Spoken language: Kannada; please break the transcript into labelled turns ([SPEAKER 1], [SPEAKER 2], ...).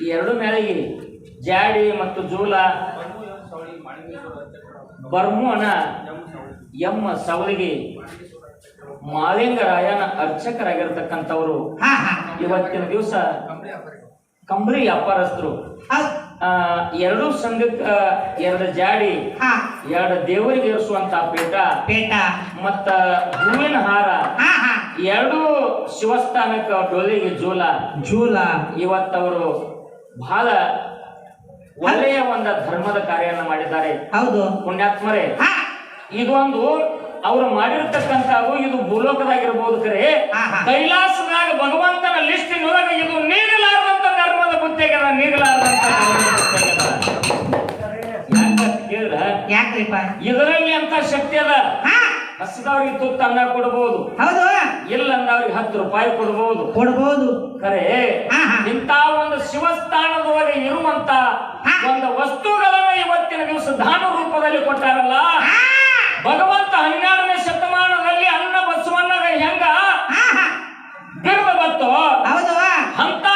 [SPEAKER 1] ಈ ಎರಡು ಮೇಳಗಿ ಜಾಡಿ ಮತ್ತು ಜೂಲ. ಬರ್ಮುವನ ಎಮ್ಮ ಸವಳಿಗೆ ಮಾಲಿಂಗರಾಯನ ಅರ್ಚಕರಾಗಿರ್ತಕ್ಕಂಥವರು. ಇವತ್ತಿನ ದಿವಸ ಕಂಬಳಿ ವ್ಯಾಪಾರಸ್ಥರು ಎರಡು ಸಂಘಕ್ಕ ಎರಡು ಜಾಡಿ ಎರಡು ದೇವರಿಗೆ ಇರಿಸುವಂತ ಪೇಟ
[SPEAKER 2] ಪೇಟ
[SPEAKER 1] ಮತ್ತ ಹೂವಿನ ಹಾರ ಎರಡು ಶಿವಸ್ಥಾನಕ್ಕ ಡೋಲಿಗೆ ಜೂಲ.
[SPEAKER 2] ಜೂಲ.
[SPEAKER 1] ಇವತ್ತವರು ಬಹಳ ಒಳ್ಳೆಯ ಒಂದು ಧರ್ಮದ ಕಾರ್ಯವನ್ನು ಮಾಡಿದ್ದಾರೆ
[SPEAKER 2] ಹೌದು.
[SPEAKER 1] ಪುಣ್ಯಾತ್ಮರೇ. ಇದೊಂದು ಅವರು ಮಾಡಿರ್ತಕ್ಕಂಥವು ಇದು ಭೂಲೋಕದಾಗಿರ್ಬೋದು ಕರೆ. ಕೈಲಾಸದಾಗ ಭಗವಂತನ ಲಿಸ್ಟಿನೊಳಗೆ ಇದು ನೀಗಲಾರದಂತ ಧರ್ಮದ ಯಾಕಂತ
[SPEAKER 2] ಯಾಕ್ರಿಪ್ಪ?
[SPEAKER 1] ಇದರಲ್ಲಿ ಅಂತ ಶಕ್ತಿ ಅದ. ಹಸಿದವ್ರಿಗೆ ತುತ್ತು ಅನ್ನ ಕೊಡ್ಬೋದು.
[SPEAKER 2] ಹೌದು.
[SPEAKER 1] ಇಲ್ಲ ಅಂದವ್ರಿಗೆ ಹತ್ತು ರೂಪಾಯಿ ಕೊಡ್ಬೋದು.
[SPEAKER 2] ಕೊಡ್ಬೋದು. ಕರೆ
[SPEAKER 1] ಇಂತ. ಒಂದು ಸಂತಾನದೊಳಗೆ ಇರುವಂತ ಒಂದು ವಸ್ತುಗಳನ್ನ ಇವತ್ತಿನ ದಿವಸ ದಾನ ರೂಪದಲ್ಲಿ ಕೊಟ್ಟಾರಲ್ಲ ಭಗವಂತ ಹನ್ನೆರಡನೇ ಶತಮಾನದಲ್ಲಿ ಅನ್ನ ಬಸವಣ್ಣ ಹೆಂಗ? ಬಿರುದು ಬತ್ತು ಅಂತ